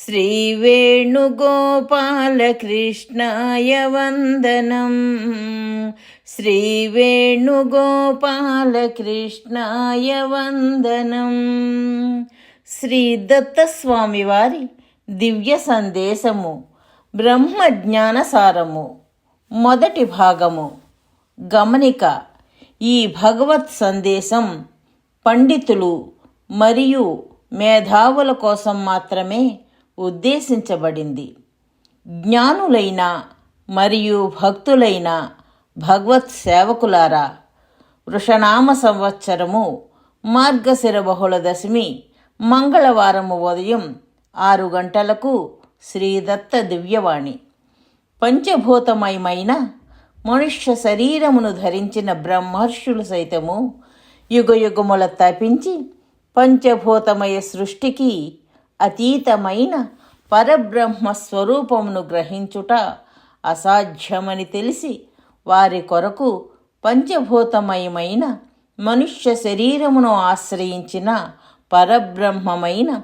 श्रीवेणुगोपालकृष्णाय वन्दनम् శ్రీవేణుగోపాలకృష్ణాయ వందనం శ్రీ దత్తస్వామి వారి దివ్య సందేశము బ్రహ్మ జ్ఞానసారము మొదటి భాగము గమనిక ఈ భగవత్ సందేశం పండితులు మరియు మేధావుల కోసం మాత్రమే ఉద్దేశించబడింది. జ్ఞానులైన మరియు భక్తులైన భగవత్ సేవకులారా వృషనామ సంవత్సరము మార్గశిర బహుళ దశమి మంగళవారము ఉదయం ఆరు గంటలకు శ్రీదత్త దివ్యవాణి. పంచభూతమయమైన మనుష్య శరీరమును ధరించిన బ్రహ్మర్షులు సైతము యుగయుగముల తపించి పంచభూతమయ సృష్టికి అతీతమైన పరబ్రహ్మ స్వరూపమును గ్రహించుట అసాధ్యమని తెలిసి వారి కొరకు పంచభూతమయమైన మనుష్య శరీరమును ఆశ్రయించిన పరబ్రహ్మమైన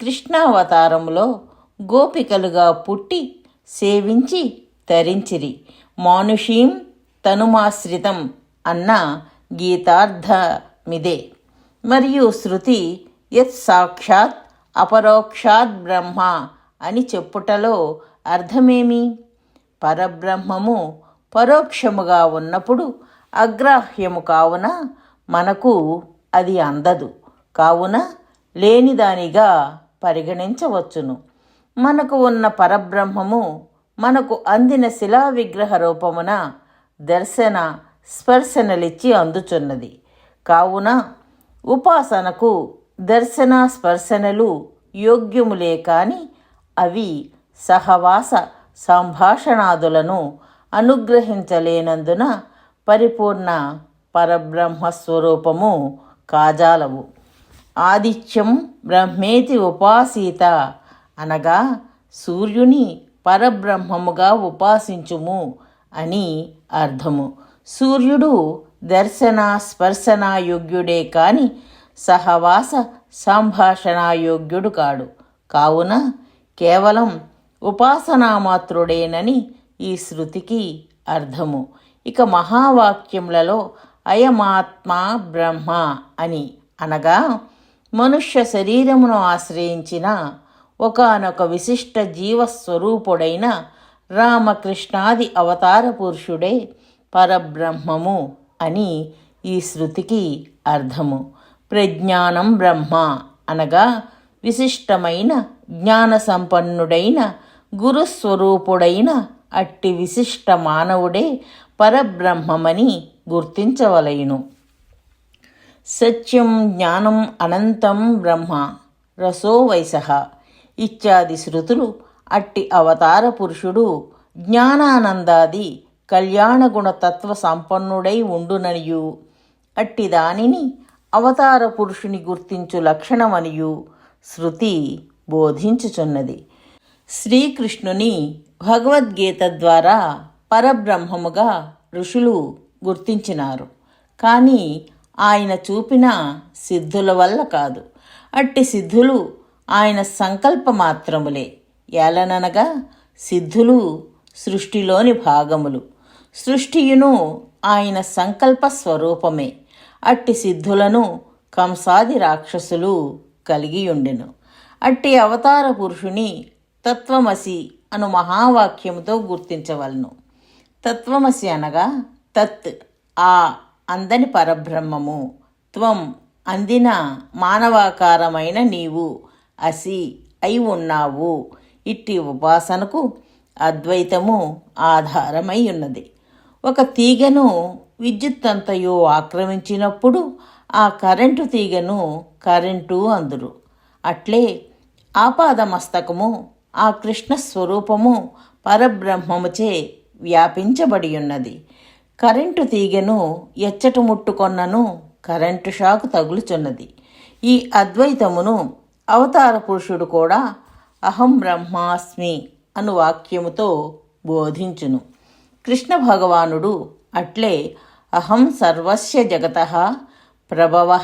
కృష్ణావతారములో గోపికలుగా పుట్టి సేవించి తరించిరి. మానుషీం తనుమాశ్రితం అన్న గీతార్థమిదే. మరియు శృతి యత్ సాక్షాత్ అపరోక్షాద్ బ్రహ్మ అని చెప్పుటలో అర్థమేమి? పరబ్రహ్మము పరోక్షముగా ఉన్నప్పుడు అగ్రాహ్యము కావున మనకు అది అందదు. కావున లేనిదానిగా పరిగణించవచ్చును. మనకు ఉన్న పరబ్రహ్మము మనకు అందిన శిలా విగ్రహ రూపమున దర్శన స్పర్శనలిచ్చి అందుచున్నది. కావున ఉపాసనకు దర్శన స్పర్శనలు యోగ్యములే కాని అవి సహవాస సంభాషణాదులను అనుగ్రహించలేనందున పరిపూర్ణ పరబ్రహ్మస్వరూపము కాజాలవు. ఆదిత్యం బ్రహ్మేతి ఉపాసీత అనగా సూర్యుని పరబ్రహ్మముగా ఉపాసించుము అని అర్థము. సూర్యుడు దర్శన స్పర్శన యోగ్యుడే కాని సహవాస సంభాషణాయోగ్యుడు కాడు కావున కేవలం ఉపాసనామాత్రుడేనని ఈ శృతికి అర్థము. ఇక మహావాక్యములలో అయమాత్మ బ్రహ్మ అని అనగా మనుష్య శరీరమును ఆశ్రయించిన ఒకనొక విశిష్ట జీవస్వరూపుడైన రామకృష్ణాది అవతార పురుషుడే పరబ్రహ్మము అని ఈ శృతికి అర్థము. ప్రజ్ఞానం బ్రహ్మ అనగా విశిష్టమైన జ్ఞాన సంపన్నుడైన గురుస్వరూపుడైన అట్టి విశిష్ట మానవుడే పరబ్రహ్మమని గుర్తించవలయును సత్యం జ్ఞానం అనంతం బ్రహ్మ. రసో వైస ఇత్యాది శృతులు అట్టి అవతార పురుషుడు జ్ఞానానందాది కళ్యాణగుణతత్వ సంపన్నుడై ఉండుననియు. అట్టి దానిని అవతార పురుషుని గుర్తించు లక్షణమనియు శృతి బోధించుచున్నది. శ్రీకృష్ణుని భగవద్గీత ద్వారా పరబ్రహ్మముగా ఋషులు గుర్తించినారు. కానీ ఆయన చూపిన సిద్ధుల వల్ల కాదు. అట్టి సిద్ధులు ఆయన సంకల్ప మాత్రములే. ఏలననగా సిద్ధులు సృష్టిలోని భాగములు. సృష్టియును ఆయన సంకల్ప స్వరూపమే. అట్టి సిద్ధులను కంసాది రాక్షసులు కలిగియుండెను. అట్టి అవతార పురుషుని తత్వమసి అను మహావాక్యముతో గుర్తించవలను. తత్వమసి అనగా తత్ ఆ అందని పరబ్రహ్మము. త్వం అందిన మానవాకారమైన నీవు అసి అయి ఉన్నావు. ఇట్టి ఉపాసనకు అద్వైతము ఆధారమై ఉన్నది. ఒక తీగను విద్యుత్ అంతయు ఆక్రమించినప్పుడు ఆ కరెంటు తీగను కరెంటు అందురు. అట్లే ఆపాదమస్తకము ఆ కృష్ణ స్వరూపము పరబ్రహ్మముచే వ్యాపించబడి ఉన్నది కరెంటు తీగను ఎచ్చట ముట్టుకొన్నను కరెంటు షాకు తగులుచున్నది. ఈ అద్వైతమును అవతార పురుషుడు కూడా అహం బ్రహ్మాస్మి అను వాక్యముతో బోధించును. కృష్ణ భగవానుడు అట్లే అహం సర్వస్య జగత ప్రభవ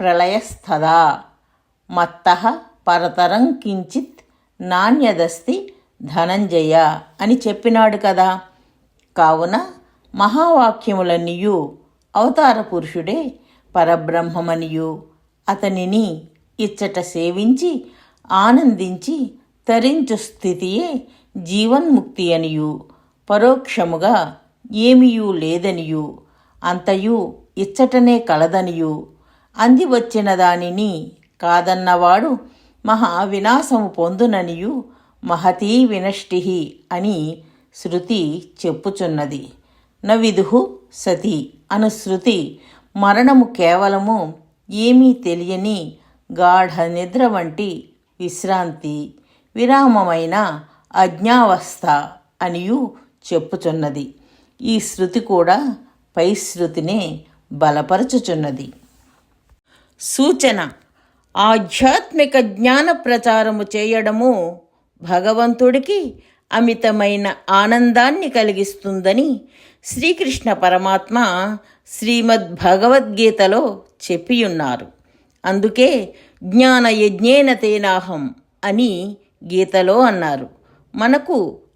ప్రళయస్థదా మత్త పరతరం కించిత్ నాణ్యదస్తి ధనంజయ అని చెప్పినాడు కదా. కావున మహావాక్యములనియు అవతార పురుషుడే పరబ్రహ్మమనియు. అతనిని ఇచ్చట సేవించి ఆనందించి తరించు స్థితియే జీవన్ముక్తి అనియు. పరోక్షముగా ఏమియూ లేదనియు అంతయు ఇచ్చటనే కలదనియు. అంది వచ్చిన దానిని కాదన్నవాడు మహా వినాశము పొందుననియు మహతీ వినష్టి అని శృతి చెప్పుచున్నది. నవిదుహు సతి అను శృతి మరణము కేవలము ఏమీ తెలియని గాఢ నిద్ర వంటి విశ్రాంతి విరామమైన అజ్ఞావస్థ అనియు చెప్పుచున్నది. ఈ శృతి కూడా పై శృతిని బలపరచుచున్నది. సూచన ఆధ్యాత్మిక జ్ఞాన ప్రచారము చేయడము భగవంతుడికి అమితమైన ఆనందాన్ని కలిగిస్తుందని శ్రీకృష్ణ పరమాత్మ శ్రీమద్ భగవద్గీతలో చెప్పియున్నారు. అందుకే జ్ఞాన యజ్ఞేన తేనాహం అని గీతలో అన్నారు. మనకు